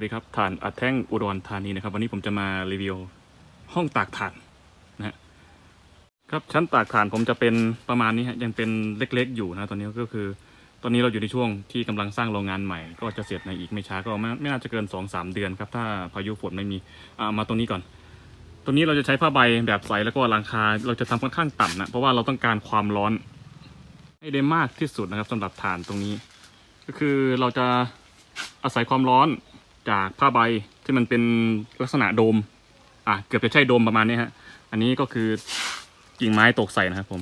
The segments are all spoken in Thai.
วัสดีครับถ่านอัดแท่งอุดรธานีนะครับ วันนี้ผมจะมารีวิวห้องตากถ่านนะฮะครับชั้นตากถ่านผมจะเป็นประมาณนี้ฮะยังเป็นเล็กๆอยู่นะตอนนี้ก็คือ ตอนนี้เราอยู่ในช่วงที่กำลังสร้างโรงงานใหม่ ก็จะเสร็จในอีกไม่ช้าก็ไม่ไม่น่าจะเกิน2อสเดือนครับถ้าพายุฝนไม่มีอ่ามาตรงนี้ก่อน ตรงนี้เราจะใช้ผ้าใบแบบใสแล้วก็หลังคาเราจะทำค่อนข้างต่ำนะเพราะว่าเราต้องการความร้อนให้ได้มากที่สุดนะครับสำหรับถ่านตรงนี้ ก็คือเราจะอาศัยความร้อน จากผ้าใบที่มันเป็นลักษณะโดม อะเกือบจะใช่โดมประมาณนี้ฮะ อันนี้ก็คือกิ่งไม้ตกใส่นะครับผม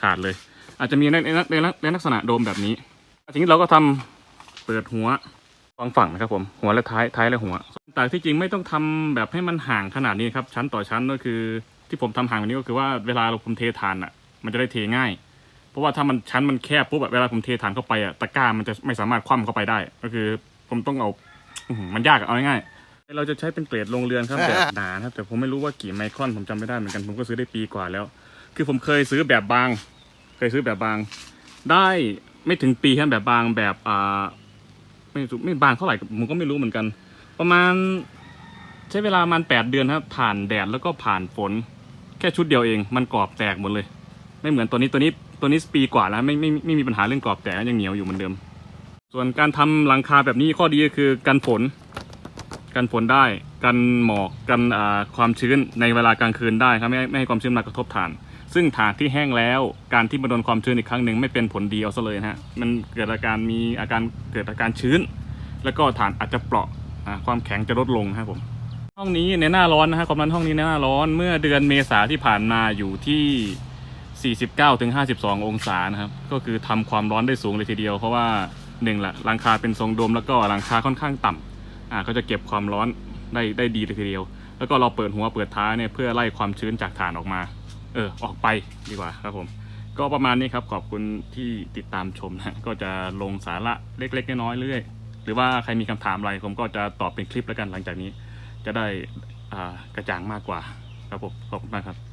ขาดเลย อาจจะมีในในในลักษณะโดมแบบนี้ทีนี้เราก็ทำเปิดหัวสองฝั่งนะครับผมหัวและท้ายท้ายและหัวแต่ที่จริงไม่ต้องทำแบบให้มันห่างขนาดนี้ครับชั้นต่อชั้นก็คือ ที่ผมทำห่างแบบนี้ก็คือว่าเวลาเราผมเททานอะ มันจะได้เทง่ายเพราะว่าถ้ามันชั้นมันแคบปุ๊บแบบเวลาผมเทฐานเข้าไปอะตะกร้ามันจะไม่สามารถคว่ำเข้าไปได้ ก็คือผมต้องเอา อื้อหือมันยากอะเอาง่ายๆเราจะใช้เป็นเกรดโรงเรือนครับแบบหนานะครับ แต่ผมไม่รู้ว่ากี่ไมครอนผมจำไม่ได้เหมือนกันผมก็ซื้อได้ปีกว่าแล้ว คือผมเคยซื้อแบบบาง เคยซื้อแบบบาง ได้ไม่ถึงปีครับแบบบางแบบอ่าไม่รู้ไม่บางเท่าไหร่ผมก็ไม่รู้เหมือนกัน ประมาณ ใช้เวลามันแปดเดือนครับ ผ่านแดดแล้วก็ผ่านฝน แค่ชุดเดียวเอง มันกรอบแตกหมดเลย ไม่เหมือนตัวนี้ตัวนี้ตัวนี้ปีกว่าแล้วไม่ไม่ไม่ไม่มีปัญหาเรื่องกรอบแตกยังเหนียวอยู่เหมือนเดิม ส่วนการทำหลังคาแบบนี้ข้อดีก็คือกันฝน กันฝนได้ กันหมอก กันความชื้นในเวลากลางคืนได้ครับไม่ไม่ให้ความชื้นมากระทบฐาน ซึ่งฐานที่แห้งแล้ว การที่มาโดนความชื้นอีกครั้งหนึ่งไม่เป็นผลดีเอาซะเลยนะฮะ มันเกิดอาการมีอาการเกิดอาการชื้น แล้วก็ฐานอาจจะเปราะความแข็งจะลดลงครับผม ห้องนี้ในหน้าร้อนนะฮะความร้อนห้องนี้ในหน้าร้อนเมื่อเดือนเมษาที่ผ่านมาอยู่ที่ 49ถึง52 องศานะครับ ก็คือทำความร้อนได้สูงเลยทีเดียวเพราะว่า หนึ่งละหลังคาเป็นทรงโดมแล้วก็หลังคาค่อนข้างต่ำอ่าก็จะเก็บความร้อนได้ได้ดีเลยทีเดียว แล้วก็เราเปิดหัวเปิดท้ายเนี่ยเพื่อไล่ความชื้นจากฐานออกมา เออออกไปดีกว่าครับผม ก็ประมาณนี้ครับขอบคุณที่ติดตามชมนะก็จะลงสาระเล็กๆน้อยๆเรื่อยหรือว่าใครมีคำถามอะไรผมก็จะตอบเป็นคลิปแล้วกันหลังจากนี้ จะได้อ่ากระจ่างมากกว่าครับผมขอบคุณมากครับ